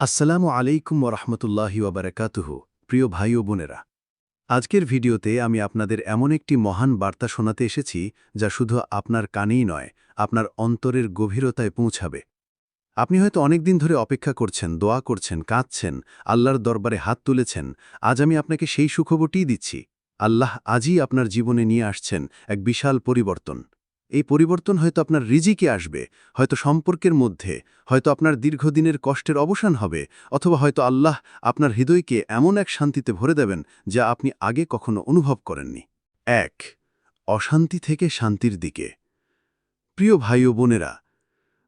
আসসালামু আলাইকুম ওরহমতুল্লাহি ওবরাকাতুহু, প্রিয় ভাই ও বোনেরা। আজকের ভিডিওতে আমি আপনাদের এমন একটি মহান বার্তা শোনাতে এসেছি, যা শুধু আপনার কানেই নয়, আপনার অন্তরের গভীরতায় পৌঁছাবে। আপনি হয়তো অনেকদিন ধরে অপেক্ষা করছেন, দোয়া করছেন, কাঁদছেন, আল্লাহর দরবারে হাত তুলেছেন, আজ আমি আপনাকে সেই সুখবরটিই দিচ্ছি। আল্লাহ আজই আপনার জীবনে নিয়ে আসছেন এক বিশাল পরিবর্তন। এই পরিবর্তন হয়তো আপনার রিজিকে আসবে, হয়তো সম্পর্কের মধ্যে, হয়তো আপনার দীর্ঘদিনের কষ্টের অবসান হবে, অথবা হয়তো আল্লাহ আপনার হৃদয়কে এমন এক শান্তিতে ভরে দেবেন যা আপনি আগে কখনো অনুভব করেননি। এক, অশান্তি থেকে শান্তির দিকে। প্রিয় ভাই ও বোনেরা,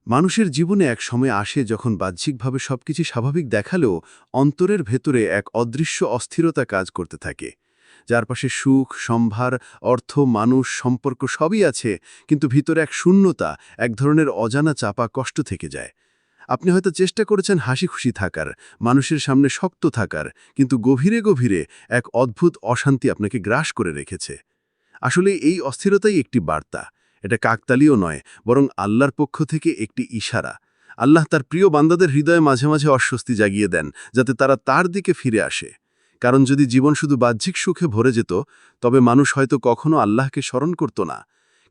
মানুষের জীবনে এক সময় আসে যখন বাহ্যিকভাবে সবকিছু স্বাভাবিক দেখালেও অন্তরের ভেতরে এক অদৃশ্য অস্থিরতা কাজ করতে থাকে। যার পাশে সুখ, সম্ভার, অর্থ, মানুষ, সম্পর্ক সবই আছে, কিন্তু ভিতরে এক শূন্যতা, এক ধরনের অজানা চাপা কষ্ট থেকে যায়। আপনি হয়তো চেষ্টা করেছেন হাসি খুশি থাকার, মানুষের সামনে শক্ত থাকার, কিন্তু গভীরে গভীরে এক অদ্ভুত অশান্তি আপনাকে গ্রাস করে রেখেছে। আসলে এই অস্থিরতাই একটি বার্তা। এটা কাকতালীয় নয়, বরং আল্লাহর পক্ষ থেকে একটি ইশারা। আল্লাহ তার প্রিয় বান্দাদের হৃদয়ে মাঝে মাঝে অস্বস্তি জাগিয়ে দেন, যাতে তারা তার দিকে ফিরে আসে। কারণ যদি জীবন শুধু বাহ্যিক সুখে ভরে যেত, তবে মানুষ হয়তো কখনো আল্লাহকে স্মরণ করত না।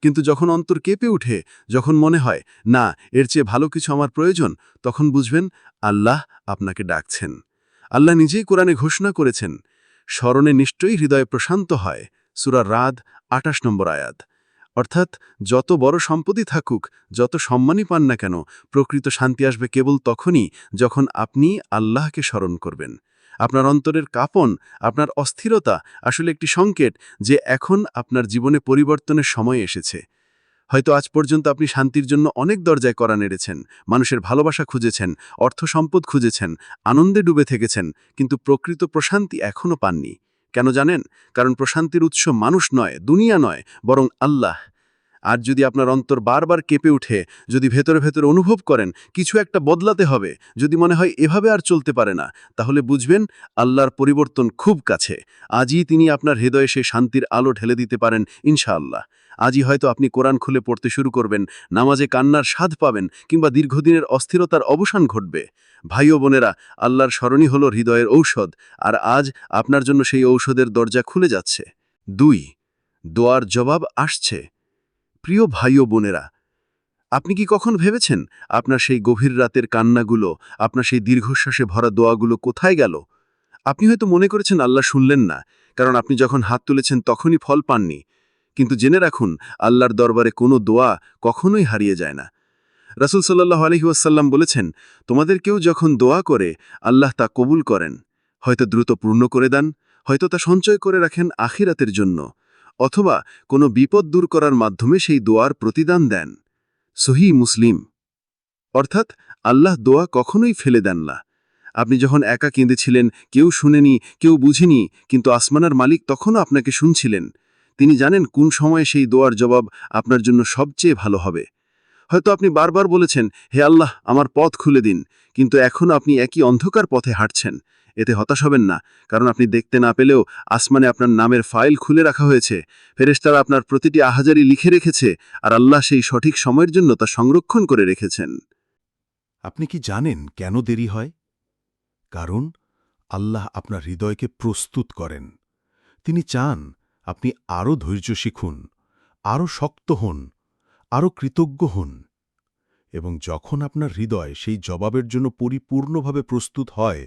কিন্তু যখন অন্তর কেঁপে উঠে যখন মনে হয়, না, এর চেয়ে ভালো কিছু আমার প্রয়োজন, তখন বুঝবেন, আল্লাহ আপনাকে ডাকছেন। আল্লাহ নিজেই কোরআনে ঘোষণা করেছেন। স্মরণে নিশ্চয়ই হৃদয় প্রশান্ত হয়। সুরা রাদ আটাশ নম্বর আয়াত। অর্থাৎ, যত বড় সম্পত্তি থাকুক, যত সম্মানই পান না কেন, প্রকৃত শান্তি আসবে কেবল তখনই যখন আপনি আল্লাহকে স্মরণ করবেন। আপনার অন্তরের কাপন, আপনার অস্থিরতা আসলে একটি সংকেত যে এখন আপনার জীবনে পরিবর্তনের সময় এসেছে। হয়তো আজ পর্যন্ত আপনি শান্তির জন্য অনেক দরজায় করা নেড়েছেন, মানুষের ভালোবাসা খুঁজেছেন, অর্থ সম্পদ খুঁজেছেন, আনন্দে ডুবে থেকেছেন, কিন্তু প্রকৃত প্রশান্তি এখনও পাননি। কেন জানেন? কারণ প্রশান্তির উৎস মানুষ নয়, দুনিয়া নয়, বরং আল্লাহ। আর যদি আপনার অন্তর বারবার কেঁপে উঠে যদি ভেতরে ভেতরে অনুভব করেন, কিছু একটা বদলাতে হবে, যদি মনে হয় এভাবে আর চলতে পারে না, তাহলে বুঝবেন আল্লাহর পরিবর্তন খুব কাছে। আজই তিনি আপনার হৃদয়ে সে শান্তির আলো ঢেলে দিতে পারেন, ইনশাআল্লাহ। আজই হয়তো আপনি কোরআন খুলে পড়তে শুরু করবেন, নামাজে কান্নার স্বাদ পাবেন, কিংবা দীর্ঘদিনের অস্থিরতার অবসান ঘটবে। ভাই ও বোনেরা, আল্লাহর স্মরণই হল হৃদয়ের ঔষধ, আর আজ আপনার জন্য সেই ঔষধের দরজা খুলে যাচ্ছে। দুই, দোয়ার জবাব আসছে। প্রিয় ভাই ও বোনেরা, আপনি কি কখন ভেবেছেন আপনার সেই গভীর রাতের কান্নাগুলো, আপনার সেই দীর্ঘশ্বাসে ভরা দোয়াগুলো কোথায় গেল? আপনি হয়তো মনে করেছেন আল্লাহ শুনলেন না, কারণ আপনি যখন হাত তুলেছেন তখনই ফল পাননি। কিন্তু জেনে রাখুন, আল্লাহর দরবারে কোনো দোয়া কখনোই হারিয়ে যায় না। রাসুল সাল্লাহ আলহিউসাল্লাম বলেছেন, তোমাদের কেউ যখন দোয়া করে, আল্লাহ তা কবুল করেন। হয়তো দ্রুত পূর্ণ করে দেন, হয়তো তা সঞ্চয় করে রাখেন আখিরাতের জন্য। অথবা কোনো বিপদ দূর করার মাধ্যমে সেই দোয়ার প্রতিদান দেন। সহি মুসলিম। অর্থাৎ আল্লাহ দোয়া কখনোই ফেলে দেন না। আপনি যখন একা কেঁদেছিলেন, কেউ শুনেনি, কেউ বুঝেনি, কিন্তু আসমানার মালিক তখনও আপনাকে শুনছিলেন। তিনি জানেন কোন সময়ে সেই দোয়ার জবাব আপনার জন্য সবচেয়ে ভালো হবে। হয়তো আপনি বারবার বলেছেন, হে আল্লাহ, আমার পথ খুলে দিন। কিন্তু এখন আপনি একই অন্ধকার পথে হাঁটছেন। এতে হতাশ হবেন না, কারণ আপনি দেখতে না পেলেও আসমানে আপনার নামের ফাইল খুলে রাখা হয়েছে। ফেরেশতারা আপনার প্রতিটি আহাজারি লিখে রেখেছে আর আল্লাহ সেই সঠিক সময়ের জন্য তা সংরক্ষণ করে রেখেছেন। আপনি কি জানেন কেন দেরি হয়? কারণ আল্লাহ আপনার হৃদয়কে প্রস্তুত করেন। তিনি চান আপনি আরও ধৈর্য শিখুন, আরও শক্ত হন, আরও কৃতজ্ঞ হন এবং যখন আপনার হৃদয় সেই জবাবের জন্য পরিপূর্ণভাবে প্রস্তুত হয়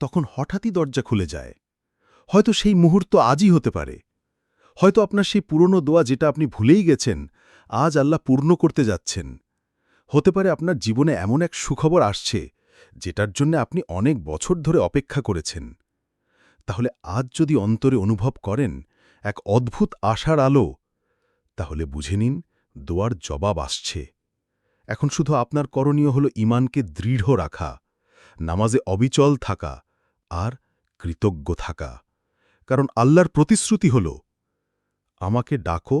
তখন হঠাৎই দরজা খুলে যায়। হয়তো সেই মুহূর্ত আজই হতে পারে। হয়তো আপনার সেই পুরনো দোয়া যেটা আপনি ভুলেই গেছেন, আজ আল্লাহ পূর্ণ করতে যাচ্ছেন। হতে পারে আপনার জীবনে এমন এক সুখবর আসছে, যেটার জন্য আপনি অনেক বছর ধরে অপেক্ষা করেছেন। তাহলে আজ যদি অন্তরে অনুভব করেন এক অদ্ভুত আশার আলো, তাহলে বুঝে নিন দোয়ার জবাব আসছে। এখন শুধু আপনার করণীয় হল ইমানকে দৃঢ় রাখা, নামাজে অবিচল থাকা আর কৃতজ্ঞ থাকা, কারণ আল্লাহর প্রতিশ্রুতি হল, আমাকে ডাকো,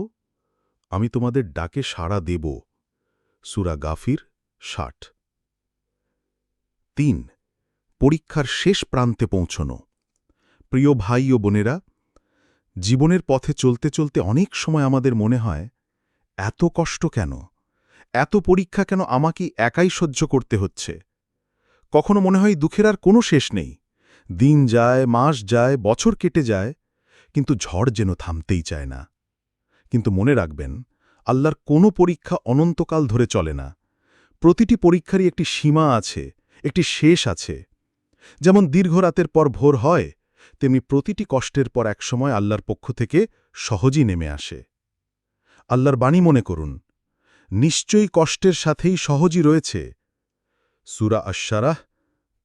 আমি তোমাদের ডাকে সাড়া দেব। সুরা গাফির ষাট। তিন, পরীক্ষার শেষ প্রান্তে পৌঁছনো। প্রিয় ভাই ও বোনেরা, জীবনের পথে চলতে চলতে অনেক সময় আমাদের মনে হয়, এত কষ্ট কেন? এত পরীক্ষা কেন আমাকে একাই সহ্য করতে হচ্ছে? কখনো মনে হয় দুঃখের আর কোনো শেষ নেই। দিন যায়, মাস যায়, বছর কেটে যায়, কিন্তু ঝড় যেন থামতেই চায় না। কিন্তু মনে রাখবেন, আল্লাহর কোনো পরীক্ষা অনন্তকাল ধরে চলে না। প্রতিটি পরীক্ষারই একটি সীমা আছে, একটি শেষ আছে। যেমন দীর্ঘ রাতের পর ভোর হয়, তেমনি প্রতিটি কষ্টের পর একসময় আল্লাহর পক্ষ থেকে সহজই নেমে আসে। আল্লাহর বাণী মনে করুন, নিশ্চয়ই কষ্টের সাথেই সহজই রয়েছে। সুরা আশারাহ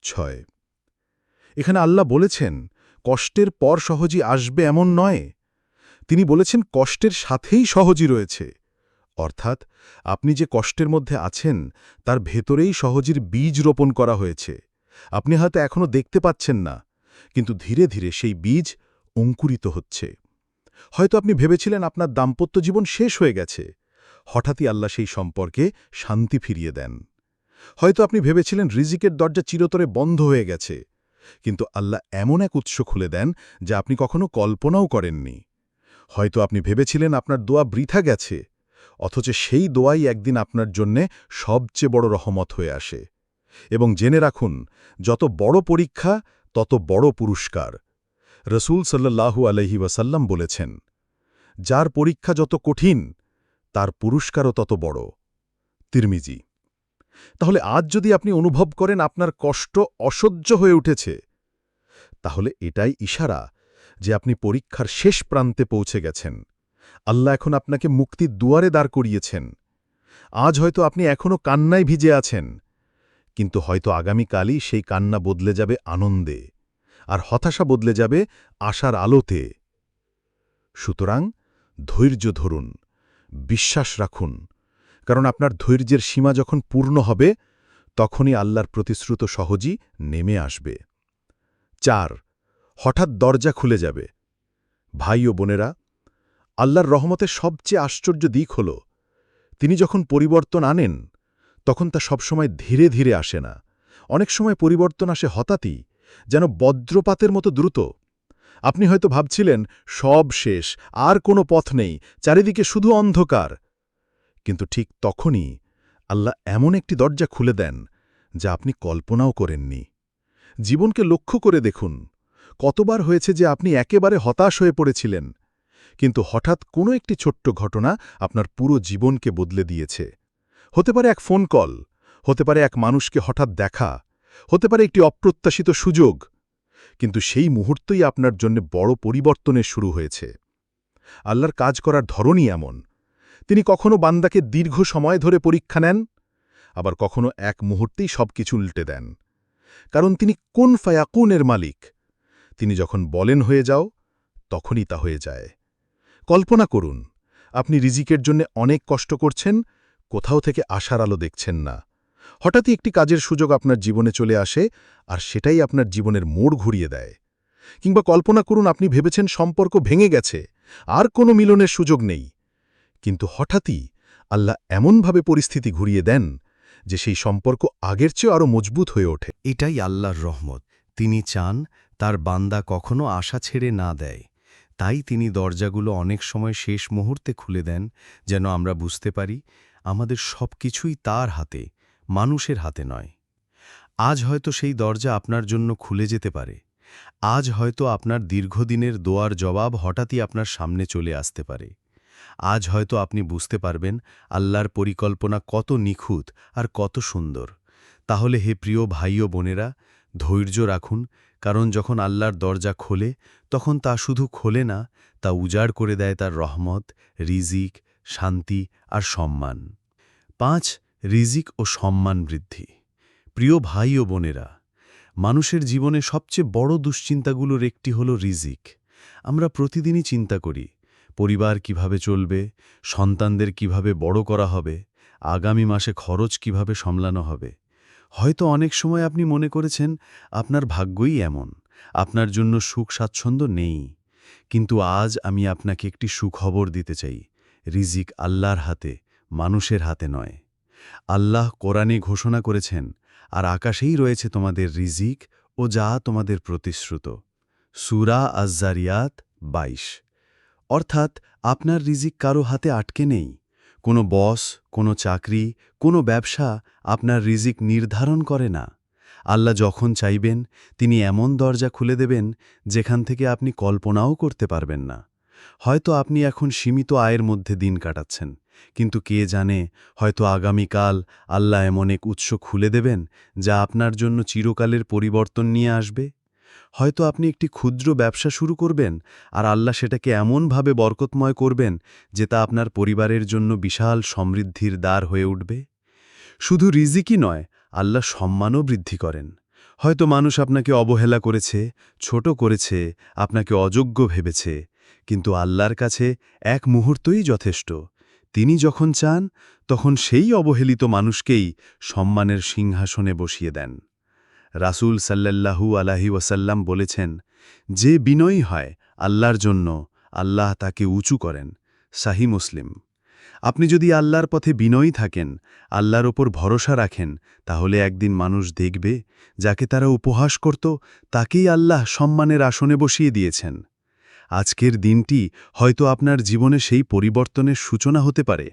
ছয়। এখানে আল্লাহ বলেছেন, কষ্টের পর সহজই আসবে এমন নয়। তিনি বলেছেন, কষ্টের সাথেই সহজই রয়েছে। অর্থাৎ, আপনি যে কষ্টের মধ্যে আছেন, তার ভেতরেই সহজির বীজ রোপণ করা হয়েছে। আপনি হয়তো এখনও দেখতে পাচ্ছেন না, কিন্তু ধীরে ধীরে সেই বীজ অঙ্কুরিত হচ্ছে। হয়তো আপনি ভেবেছিলেন, আপনার দাম্পত্য জীবন শেষ হয়ে গেছে। হঠাৎই আল্লাহ সেই সম্পর্কে শান্তি ফিরিয়ে দেন। হয়তো আপনি ভেবেছিলেন, রিজিকের দরজা চিরতরে বন্ধ হয়ে গেছে। কিন্তু আল্লাহ এমন এক উৎস খুলে দেন যা আপনি কখনো কল্পনাও করেননি। হয়তো আপনি ভেবেছিলেন আপনার দোয়া বৃথা গেছে, অথচ সেই দোয়াই একদিন আপনার জন্যে সবচেয়ে বড় রহমত হয়ে আসে। এবং জেনে রাখুন, যত বড় পরীক্ষা, তত বড় পুরস্কার। রসুল সাল্লাহু আলহি ওয়াসাল্লাম বলেছেন, যার পরীক্ষা যত কঠিন, তার পুরস্কারও তত বড়। তিরমিজি তাহলে আজ যদি আপনি অনুভব করেন আপনার কষ্ট অসহ্য হয়ে উঠেছে, তাহলে এটাই ইশারা যে আপনি পরীক্ষার শেষ প্রান্তে পৌঁছে গেছেন। আল্লাহ এখন আপনাকে মুক্তির দুয়ারে দাঁড় করিয়েছেন। আজ হয়তো আপনি এখনও কান্নায় ভিজে আছেন, কিন্তু হয়তো আগামীকালই সেই কান্না বদলে যাবে আনন্দে, আর হতাশা বদলে যাবে আশার আলোতে। সুতরাং ধৈর্য ধরুন, বিশ্বাস রাখুন কারণ আপনার ধৈর্যের সীমা যখন পূর্ণ হবে, তখনই আল্লাহর প্রতিশ্রুত সহজই নেমে আসবে। চার, হঠাৎ দরজা খুলে যাবে। ভাই ও বোনেরা, আল্লাহর রহমতের সবচেয়ে আশ্চর্য দিক হল, তিনি যখন পরিবর্তন আনেন, তখন তা সবসময় ধীরে ধীরে আসে না। অনেক সময় পরিবর্তন আসে হঠাৎই যেন বজ্রপাতের মতো দ্রুত। আপনি হয়তো ভাবছিলেন, সব শেষ, আর কোনো পথ নেই, চারিদিকে শুধু অন্ধকার। কিন্তু ঠিক তখনই আল্লাহ এমন একটি দরজা খুলে দেন যা আপনি কল্পনাও করেননি। জীবনকে লক্ষ্য করে দেখুন, কতবার হয়েছে যে আপনি একেবারে হতাশ হয়ে পড়েছিলেন, কিন্তু হঠাৎ কোনো একটি ছোট্ট ঘটনা আপনার পুরো জীবনকে বদলে দিয়েছে। হতে পারে এক ফোন কল, হতে পারে এক মানুষকে হঠাৎ দেখা, হতে পারে একটি অপ্রত্যাশিত সুযোগ, কিন্তু সেই মুহূর্তই আপনার জন্য বড় পরিবর্তনের শুরু হয়েছে। আল্লাহর কাজ করার ধরনই এমন তিনি কখনো বান্দাকে দীর্ঘ সময় ধরে পরীক্ষা নেন, আবার কখনো এক মুহূর্তেই সব কিছু উল্টে দেন। কারণ তিনি কোন ফায়াকুনের মালিক? তিনি যখন বলেন হয়ে যাও, তখনই তা হয়ে যায়। কল্পনা করুন, আপনি রিজিকের জন্য অনেক কষ্ট করছেন, কোথাও থেকে আশার আলো দেখছেন না। হঠাৎই একটি কাজের সুযোগ আপনার জীবনে চলে আসে, আর সেটাই আপনার জীবনের মোড় ঘুরিয়ে দেয়। কিংবা কল্পনা করুন, আপনি ভেবেছেন সম্পর্ক ভেঙে গেছে, আর কোনো মিলনের সুযোগ নেই। কিন্তু হঠাৎই আল্লাহ এমনভাবে পরিস্থিতি ঘুরিয়ে দেন যে সেই সম্পর্ক আগের চেয়ে আরও মজবুত হয়ে ওঠে। এটাই আল্লাহর রহমত। তিনি চান তার বান্দা কখনো আশা ছেড়ে না দেয়। তাই তিনি দরজাগুলো অনেক সময় শেষ মুহূর্তে খুলে দেন, যেন আমরা বুঝতে পারি আমাদের সব কিছুই তার হাতে, মানুষের হাতে নয়। আজ হয়তো সেই দরজা আপনার জন্য খুলে যেতে পারে। আজ হয়তো আপনার দীর্ঘদিনের দোয়ার জবাব হঠাৎই আপনার সামনে চলে আসতে পারে। আজ হয়তো আপনি বুঝতে পারবেন আল্লাহর পরিকল্পনা কত নিখুঁত আর কত সুন্দর। তাহলে হে প্রিয় ভাই ও বোনেরা, ধৈর্য রাখুন, কারণ যখন আল্লাহর দরজা খোলে, তখন তা শুধু খোলে না, তা উজাড় করে দেয় তার রহমত, রিজিক, শান্তি আর সম্মান। পাঁচ, রিজিক ও সম্মান বৃদ্ধি। প্রিয় ভাই ও বোনেরা, মানুষের জীবনে সবচেয়ে বড় দুশ্চিন্তাগুলোর একটি হল রিজিক। আমরা প্রতিদিনই চিন্তা করি পরিবার কীভাবে চলবে, সন্তানদের কীভাবে বড় করা হবে, আগামী মাসে খরচ কীভাবে সামলানো হবে। হয়তো অনেক সময় আপনি মনে করেছেন, আপনার ভাগ্যই এমন, আপনার জন্য সুখ স্বাচ্ছন্দ্য নেই। কিন্তু আজ আমি আপনাকে একটি সুখবর দিতে চাই, রিজিক আল্লাহর হাতে, মানুষের হাতে নয়। আল্লাহ কোরআনে ঘোষণা করেছেন, আর আকাশেই রয়েছে তোমাদের রিজিক ও যা তোমাদের প্রতিশ্রুত। সুরা আজ্জারিয়াত বাইশ। অর্থাৎ আপনার রিজিক কারও হাতে আটকে নেই। কোনো বস, কোনো চাকরি, কোনো ব্যবসা আপনার রিজিক নির্ধারণ করে না। আল্লাহ যখন চাইবেন, তিনি এমন দরজা খুলে দেবেন, যেখান থেকে আপনি কল্পনাও করতে পারবেন না। হয়তো আপনি এখন সীমিত আয়ের মধ্যে দিন কাটাচ্ছেন, কিন্তু কে জানে, হয়তো আগামীকাল আল্লাহ এমন এক উৎস খুলে দেবেন, যা আপনার জন্য চিরকালের পরিবর্তন নিয়ে আসবে। হয়তো আপনি একটি ক্ষুদ্র ব্যবসা শুরু করবেন আর আল্লাহ সেটাকে এমনভাবে বরকতময় করবেন যে তা আপনার পরিবারের জন্য বিশাল সমৃদ্ধির দ্বার হয়ে উঠবে। শুধু রিজিকই নয়, আল্লাহ সম্মানও বৃদ্ধি করেন। হয়তো মানুষ আপনাকে অবহেলা করেছে, ছোট করেছে, আপনাকে অযোগ্য ভেবেছে, কিন্তু আল্লাহর কাছে এক মুহূর্তই যথেষ্ট। তিনি যখন চান, তখন সেই অবহেলিত মানুষকেই সম্মানের সিংহাসনে বসিয়ে দেন। রাসূল সাল্লাল্লাহু আলাহি ওয়াসাল্লাম বলেছেন, যে বিনয়ী হয় আল্লাহর জন্য, আল্লাহ তাকে উঁচু করেন। শাহি মুসলিম। আপনি যদি আল্লাহর পথে বিনয়ী থাকেন, আল্লাহর ওপর ভরসা রাখেন, তাহলে একদিন মানুষ দেখবে, যাকে তারা উপহাস করত, তাকেই আল্লাহ সম্মানের আসনে বসিয়ে দিয়েছেন। আজকের দিনটি হয়তো আপনার জীবনে সেই পরিবর্তনের সূচনা হতে পারে।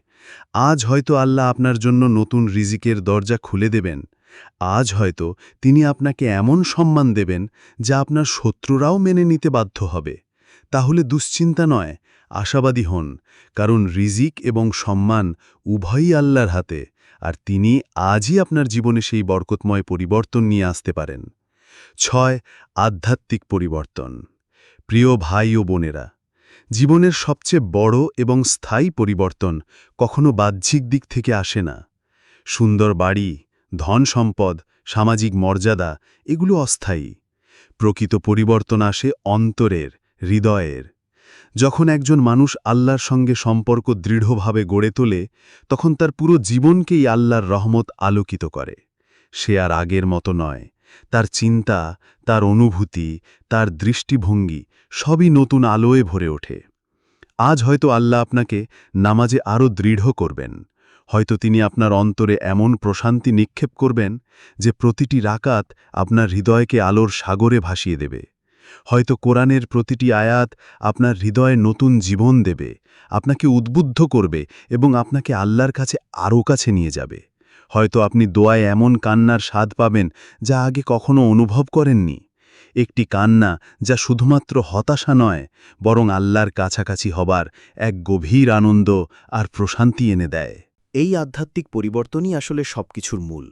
আজ হয়তো আল্লাহ আপনার জন্য নতুন রিজিকের দরজা খুলে দেবেন। আজ হয়তো তিনি আপনাকে এমন সম্মান দেবেন যা আপনার শত্রুরাও মেনে নিতে বাধ্য হবে। তাহলে দুশ্চিন্তা নয়, আশাবাদী হন, কারণ রিজিক এবং সম্মান উভয়ই আল্লাহর হাতে, আর তিনি আজই আপনার জীবনে সেই বরকতময় পরিবর্তন নিয়ে আসতে পারেন। ছয়, আধ্যাত্মিক পরিবর্তন। প্রিয় ভাই ও বোনেরা, জীবনের সবচেয়ে বড় এবং স্থায়ী পরিবর্তন কখনো বাহ্যিক দিক থেকে আসে না। সুন্দর বাড়ি ধন সম্পদ, সামাজিক মর্যাদা, এগুলো অস্থায়ী। প্রকৃত পরিবর্তন আসে অন্তরের, হৃদয়ের। যখন একজন মানুষ আল্লাহর সঙ্গে সম্পর্ক দৃঢ়ভাবে গড়ে তোলে, তখন তার পুরো জীবনকেই আল্লাহর রহমত আলোকিত করে। সে আর আগের মতো নয়। তার চিন্তা, তার অনুভূতি, তার দৃষ্টিভঙ্গি সবই নতুন আলোয় ভরে ওঠে। আজ হয়তো আল্লাহ আপনাকে নামাজে আরও দৃঢ় করবেন। হয়তো তিনি আপনার অন্তরে এমন প্রশান্তি নিক্ষেপ করবেন যে প্রতিটি রাকাত আপনার হৃদয়কে আলোর সাগরে ভাসিয়ে দেবে। হয়তো কোরআনের প্রতিটি আয়াত আপনার হৃদয়ে নতুন জীবন দেবে, আপনাকে উদ্বুদ্ধ করবে এবং আপনাকে আল্লাহর কাছে আরও কাছে নিয়ে যাবে। হয়তো আপনি দোয়ায় এমন কান্নার স্বাদ পাবেন যা আগে কখনো অনুভব করেননি। একটি কান্না যা শুধুমাত্র হতাশা নয়, বরং আল্লাহর কাছাকাছি হবার এক গভীর আনন্দ আর প্রশান্তি এনে দেয়। এই আধ্যাত্মিক পরিবর্তনই আসলে সবকিছুর মূল।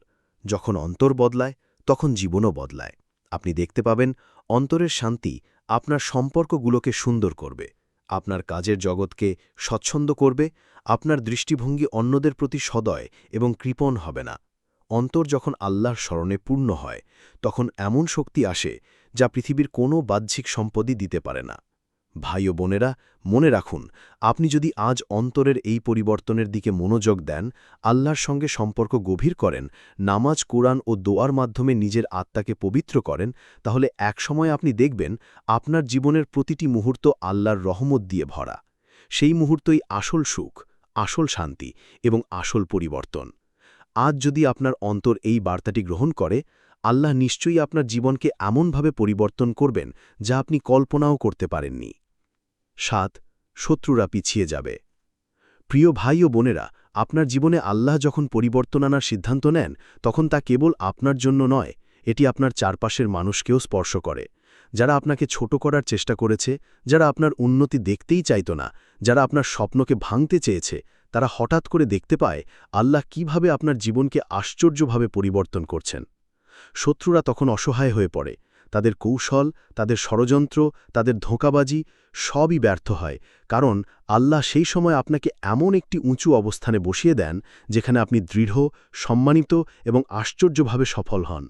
যখন অন্তর বদলায়, তখন জীবনও বদলায়। আপনি দেখতে পাবেন, অন্তরের শান্তি আপনার সম্পর্কগুলোকে সুন্দর করবে, আপনার কাজের জগৎকে স্বচ্ছন্দ করবে, আপনার দৃষ্টিভঙ্গি অন্যদের প্রতি সদয় এবং কৃপণ হবে না। অন্তর যখন আল্লাহর স্মরণে পূর্ণ হয়, তখন এমন শক্তি আসে যা পৃথিবীর কোনো বাহ্যিক সম্পদই দিতে পারে না। ভাই ও বোনেরা, মনে রাখুন, আপনি যদি আজ অন্তরের এই পরিবর্তনের দিকে মনোযোগ দেন, আল্লাহর সঙ্গে সম্পর্ক গভীর করেন, নামাজ, কোরআন ও দোয়ার মাধ্যমে নিজের আত্মাকে পবিত্র করেন, তাহলে একসময় আপনি দেখবেন আপনার জীবনের প্রতিটি মুহূর্ত আল্লাহর রহমত দিয়ে ভরা। সেই মুহূর্তই আসল সুখ, আসল শান্তি এবং আসল পরিবর্তন। আজ যদি আপনার অন্তর এই বার্তাটি গ্রহণ করে, আল্লাহ নিশ্চয়ই আপনার জীবনকে এমনভাবে পরিবর্তন করবেন যা আপনি কল্পনাও করতে পারেননি। সাত, শত্রুরা পিছিয়ে যাবে। প্রিয় ভাই ও বোনেরা, আপনার জীবনে আল্লাহ যখন পরিবর্তন আনার সিদ্ধান্ত নেন, তখন তা কেবল আপনার জন্য নয়, এটি আপনার চারপাশের মানুষকেও স্পর্শ করে। যারা আপনাকে ছোট করার চেষ্টা করেছে, যারা আপনার উন্নতি দেখতেই চাইত না, যারা আপনার স্বপ্নকে ভাঙতে চেয়েছে, তারা হঠাৎ করে দেখতে পায়, আল্লাহ কীভাবে আপনার জীবনকে আশ্চর্যভাবে পরিবর্তন করছেন। শত্রুরা তখন অসহায় হয়ে পড়ে তাদের কৌশল, তাদের ষড়যন্ত্র, তাদের ধোঁকাবাজি সবই ব্যর্থ হয়, কারণ আল্লাহ সেই সময় আপনাকে এমন একটি উঁচু অবস্থানে বসিয়ে দেন, যেখানে আপনি দৃঢ়, সম্মানিত এবং আশ্চর্যভাবে সফল হন।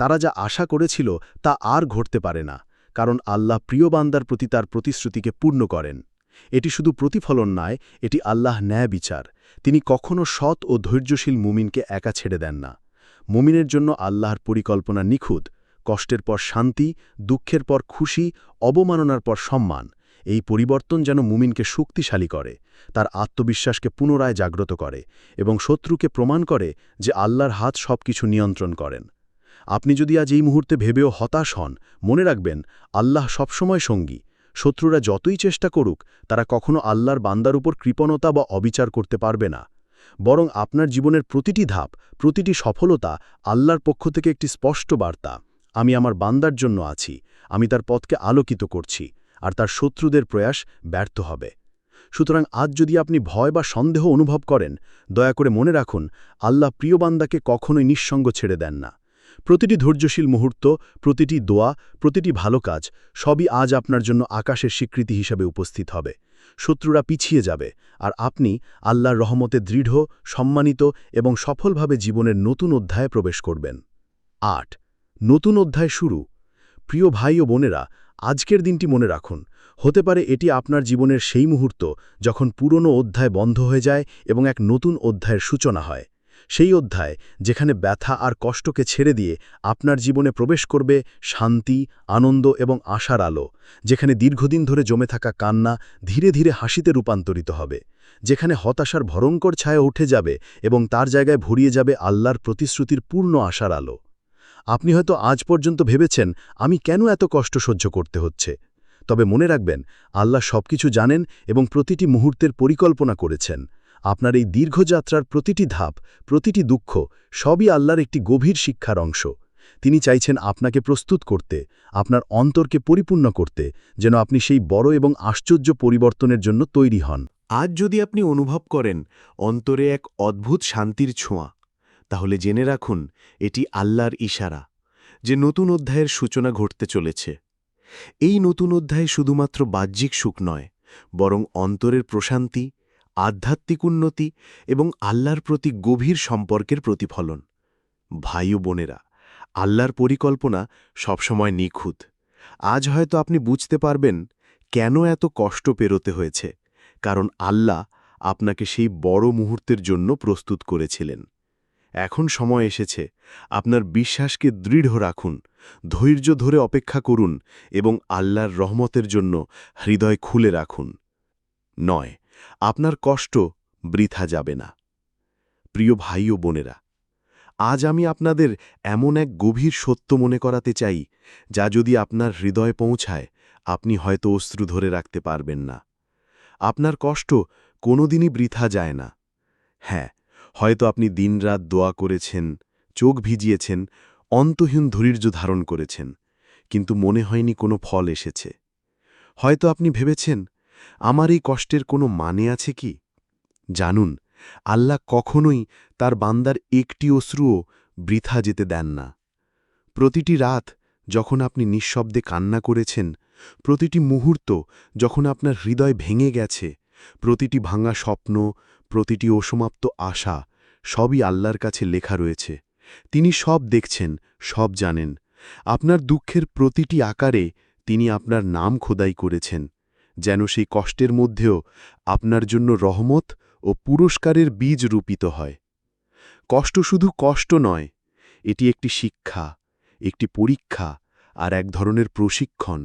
তারা যা আশা করেছিল তা আর ঘটতে পারে না, কারণ আল্লাহ প্রিয় বান্দার প্রতি তার প্রতিশ্রুতিকে পূর্ণ করেন। এটি শুধু প্রতিফলন নয়, এটি আল্লাহ ন্যায় বিচার। তিনি কখনও সৎ ও ধৈর্যশীল মুমিনকে একা ছেড়ে দেন না। মুমিনের জন্য আল্লাহর পরিকল্পনা নিখুঁত কষ্টের পর শান্তি, দুঃখের পর খুশি, অবমাননার পর সম্মান। এই পরিবর্তন যেন মুমিনকে শক্তিশালী করে, তার আত্মবিশ্বাসকে পুনরায় জাগ্রত করে এবং শত্রুকে প্রমাণ করে যে আল্লাহর হাত সব কিছু নিয়ন্ত্রণ করেন। আপনি যদি আজ এই মুহূর্তে ভেবেও হতাশ হন, মনে রাখবেন, আল্লাহ সবসময় সঙ্গী। শত্রুরা যতই চেষ্টা করুক, তারা কখনো আল্লাহর বান্দার উপর কৃপণতা বা অবিচার করতে পারবে না। বরং আপনার জীবনের প্রতিটি ধাপ, প্রতিটি সফলতা আল্লাহর পক্ষ থেকে একটি স্পষ্ট বার্তা। আমি আমার বান্দার জন্য আছি, আমি তার পথকে আলোকিত করছি, আর তার শত্রুদের প্রয়াস ব্যর্থ হবে। সুতরাং আজ যদি আপনি ভয় বা সন্দেহ অনুভব করেন, দয়া করে মনে রাখুন, আল্লাহ প্রিয় বান্দাকে কখনোই নিঃসঙ্গ ছেড়ে দেন না। প্রতিটি ধৈর্যশীল মুহূর্ত, প্রতিটি দোয়া, প্রতিটি ভালো কাজ, সবই আজ আপনার জন্য আকাশের স্বীকৃতি হিসাবে উপস্থিত হবে। শত্রুরা পিছিয়ে যাবে, আর আপনি আল্লাহর রহমতে দৃঢ়, সম্মানিত এবং সফলভাবে জীবনের নতুন অধ্যায়ে প্রবেশ করবেন। আট নতুন অধ্যায় শুরু। প্রিয় ভাই ও বোনেরা, আজকের দিনটি মনে রাখুন। হতে পারে এটি আপনার জীবনের সেই মুহূর্ত যখন পুরনো অধ্যায় বন্ধ হয়ে যায় এবং এক নতুন অধ্যায়ের সূচনা হয়। সেই অধ্যায় যেখানে ব্যথা আর কষ্টকে ছেড়ে দিয়ে আপনার জীবনে প্রবেশ করবে শান্তি, আনন্দ এবং আশার আলো, যেখানে দীর্ঘদিন ধরে জমে থাকা কান্না ধীরে ধীরে হাসিতে রূপান্তরিত হবে, যেখানে হতাশার ভয়ঙ্কর ছায়া উঠে যাবে এবং তার জায়গায় ভরিয়ে যাবে আল্লাহর প্রতিশ্রুতির পূর্ণ আশার আলো। আপনি হয়তো আজ পর্যন্ত ভেবেছেন, আমি কেন এত কষ্ট সহ্য করতে হচ্ছে? তবে মনে রাখবেন, আল্লাহ সবকিছু জানেন এবং প্রতিটি মুহূর্তের পরিকল্পনা করেছেন। আপনার এই দীর্ঘযাত্রার প্রতিটি ধাপ, প্রতিটি দুঃখ, সবই আল্লাহর একটি গভীর শিক্ষার অংশ। তিনি চাইছেন আপনাকে প্রস্তুত করতে, আপনার অন্তরকে পরিপূর্ণ করতে, যেন আপনি সেই বড় এবং আশ্চর্য পরিবর্তনের জন্য তৈরি হন। আজ যদি আপনি অনুভব করেন, অন্তরে এক অদ্ভুত শান্তির ছোঁয়া তাহলে জেনে রাখুন, এটি আল্লাহর ইশারা যে নতুন অধ্যায়ের সূচনা ঘটতে চলেছে। এই নতুন অধ্যায় শুধুমাত্র বাহ্যিক সুখ নয়, বরং অন্তরের প্রশান্তি, আধ্যাত্মিক উন্নতি এবং আল্লাহর প্রতি গভীর সম্পর্কের প্রতিফলন। ভাই ও বোনেরা, আল্লাহর পরিকল্পনা সবসময় নিখুঁত। আজ হয়তো আপনি বুঝতে পারবেন কেন এত কষ্ট পেরোতে হয়েছে, কারণ আল্লাহ আপনাকে সেই বড় মুহূর্তের জন্য প্রস্তুত করেছিলেন। এখন সময় এসেছে। আপনার বিশ্বাসকে দৃঢ় রাখুন, ধৈর্য ধরে অপেক্ষা করুন এবং আল্লাহর রহমতের জন্য হৃদয় খুলে রাখুন। নয়, আপনার কষ্ট বৃথা যাবে না। প্রিয় ভাই ও বোনেরা, আজ আমি আপনাদের এমন এক গভীর সত্য মনে করাতে চাই, যা যদি আপনার হৃদয়ে পৌঁছায়, আপনি হয়তো অশ্রু ধরে রাখতে পারবেন না। আপনার কষ্ট কোনোদিনই বৃথা যায় না। হ্যাঁ হয়তো আপনি দিনরাত দোয়া করেছেন, চোখ ভিজিয়েছেন, অন্তহীন ধৈর্য ধারণ করেছেন, কিন্তু মনে হয়নি কোনো ফল এসেছে। হয়তো আপনি ভেবেছেন, আমার এই কষ্টের কোনো মানে আছে কি? জানুন, আল্লাহ কখনোই তার বান্দার একটি অশ্রুও বৃথা যেতে দেন না। প্রতিটি রাত যখন আপনি নিঃশব্দে কান্না করেছেন, প্রতিটি মুহূর্ত যখন আপনার হৃদয় ভেঙে গেছে, প্রতিটি ভাঙা স্বপ্ন প্রতিটি অসমাপ্ত আশা সবই আল্লাহর কাছে লেখা রয়েছে। তিনি সব দেখছেন, সব জানেন। আপনার দুঃখের প্রতিটি আকারে তিনি আপনার নাম খোদাই করেছেন, যেন সেই কষ্টের মধ্যেও আপনার জন্য রহমত ও পুরস্কারের বীজ রূপিত হয়। কষ্ট শুধু কষ্ট নয়, এটি একটি শিক্ষা, একটি পরীক্ষা আর এক ধরনের প্রশিক্ষণ।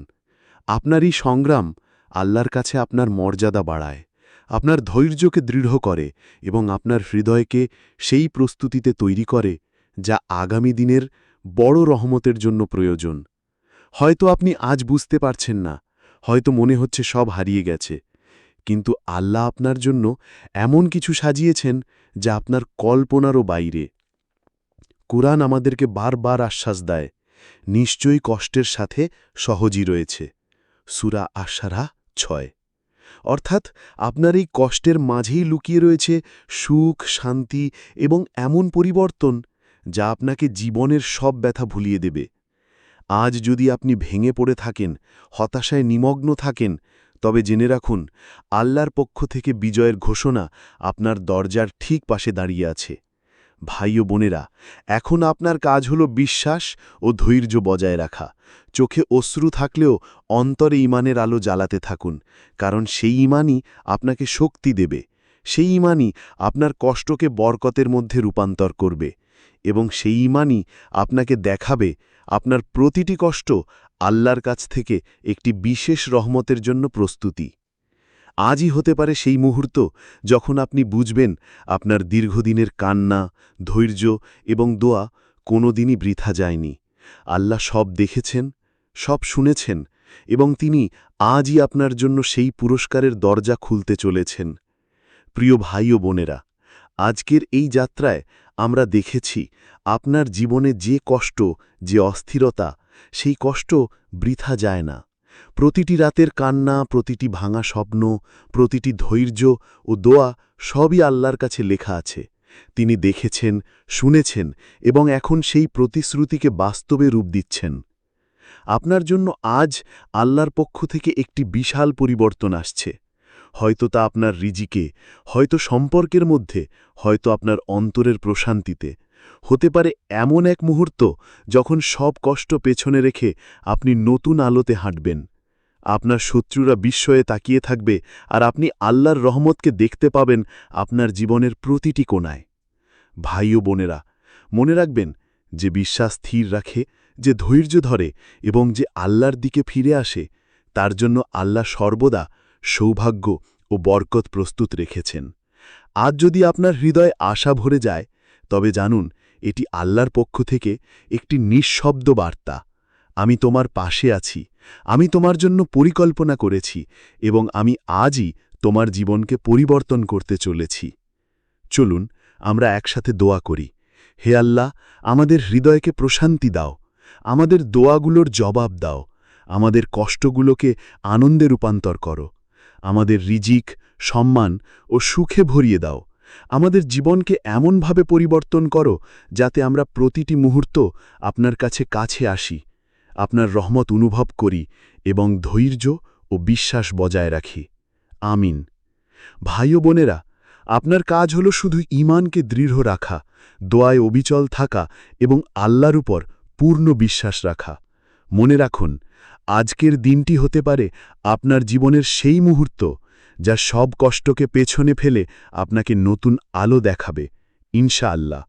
আপনার এই সংগ্রাম আল্লাহর কাছে আপনার মর্যাদা বাড়ায়। আপনার ধৈর্যকে দৃঢ় করে এবং আপনার হৃদয়কে সেই প্রস্তুতিতে তৈরি করে যা আগামী দিনের বড় রহমতের জন্য প্রয়োজন। হয়তো আপনি আজ বুঝতে পারছেন না, হয়তো মনে হচ্ছে সব হারিয়ে গেছে, কিন্তু আল্লাহ আপনার জন্য এমন কিছু সাজিয়েছেন যা আপনার কল্পনারও বাইরে। কোরআন আমাদেরকে বারবার আশ্বাস দেয়, নিশ্চয়ই কষ্টের সাথে সহজই রয়েছে। সুরা আশারা ছয়। অর্থাৎ আপনার এই কষ্টের মাঝেই লুকিয়ে রয়েছে সুখ, শান্তি এবং এমন পরিবর্তন যা আপনাকে জীবনের সব ব্যথা ভুলিয়ে দেবে। আজ যদি আপনি ভেঙে পড়ে থাকেন, হতাশায় নিমগ্ন থাকেন, তবে জেনে রাখুন, আল্লাহর পক্ষ থেকে বিজয়ের ঘোষণা আপনার দরজার ঠিক পাশে দাঁড়িয়ে আছে। ভাই ও বোনেরা, এখন আপনার কাজ হল বিশ্বাস ও ধৈর্য বজায় রাখা। চোখে অশ্রু থাকলেও অন্তরে ইমানের আলো জ্বালাতে থাকুন, কারণ সেই ইমানই আপনাকে শক্তি দেবে। সেই ইমানই আপনার কষ্টকে বরকতের মধ্যে রূপান্তর করবে এবং সেই ইমানই আপনাকে দেখাবে আপনার প্রতিটি কষ্ট আল্লাহর কাছ থেকে একটি বিশেষ রহমতের জন্য প্রস্তুতি। আজই হতে পারে সেই মুহূর্ত যখন আপনি বুঝবেন আপনার দীর্ঘদিনের কান্না, ধৈর্য এবং দোয়া কোনো দিনই বৃথা যায়নি। আল্লাহ সব দেখেছেন, সব শুনেছেন এবং তিনি আজই আপনার জন্য সেই পুরস্কারের দরজা খুলতে চলেছেন। প্রিয় ভাই ও বোনেরা, আজকের এই যাত্রায় আমরা দেখেছি আপনার জীবনে যে কষ্ট, যে অস্থিরতা, সেই কষ্ট বৃথা যায় না। প্রতিটি রাতের কান্না, প্রতিটি ভাঙা স্বপ্ন, প্রতিটি ধৈর্য ও দোয়া সবই আল্লাহর কাছে লেখা আছে। তিনি দেখেছেন, শুনেছেন এবং এখন সেই প্রতিশ্রুতিকে বাস্তবে রূপ দিচ্ছেন। আপনার জন্য আজ আল্লাহর পক্ষ থেকে একটি বিশাল পরিবর্তন আসছে। হয়তো তা আপনার রিজিকে, হয়তো সম্পর্কের মধ্যে, হয়তো আপনার অন্তরের প্রশান্তিতে। হতে পারে এমন এক মুহূর্ত যখন সব কষ্ট পেছনে রেখে আপনি নতুন আলোতে হাঁটবেন। আপনার শত্রুরা বিস্ময়ে তাকিয়ে থাকবে আর আপনি আল্লাহর রহমতকে দেখতে পাবেন আপনার জীবনের প্রতিটি কোণায়। ভাই ও বোনেরা, মনে রাখবেন যে বিশ্বাস স্থির রাখে, যে ধৈর্য ধরে এবং যে আল্লাহর দিকে ফিরে আসে, তার জন্য আল্লাহ সর্বদা সৌভাগ্য ও বরকত প্রস্তুত রেখেছেন। আজ যদি আপনার হৃদয়ে আশা ভরে যায় তবে জানুন, এটি আল্লাহর পক্ষ থেকে একটি নিঃশব্দ বার্তা। আমি তোমার পাশে আছি, আমি তোমার জন্য পরিকল্পনা করেছি এবং আমি আজই তোমার জীবনকে পরিবর্তন করতে চলেছি। চলুন, আমরা একসাথে দোয়া করি। হে আল্লাহ, আমাদের হৃদয়কে প্রশান্তি দাও, আমাদের দোয়াগুলোর জবাব দাও, আমাদের কষ্টগুলোকে আনন্দে রূপান্তর করো, আমাদের রিজিক, সম্মান ও সুখে ভরিয়ে দাও। আমাদের জীবনকে এমনভাবে পরিবর্তন করো যাতে আমরা প্রতিটি মুহূর্ত আপনার কাছে কাছে আসি, আপনার রহমত অনুভব করি এবং ধৈর্য ও বিশ্বাস বজায় রাখি। আমিন। ভাই ও বোনেরা, আপনার কাজ হল শুধু ঈমানকে দৃঢ় রাখা, দোয়ায় অবিচল থাকা এবং আল্লাহর উপর পূর্ণ বিশ্বাস রাখা। মনে রাখুন, আজকের দিনটি হতে পারে আপনার জীবনের সেই মুহূর্ত যা সব কষ্টকে পেছনে ফেলে আপনাকে নতুন আলো দেখাবে ইনশাআল্লাহ।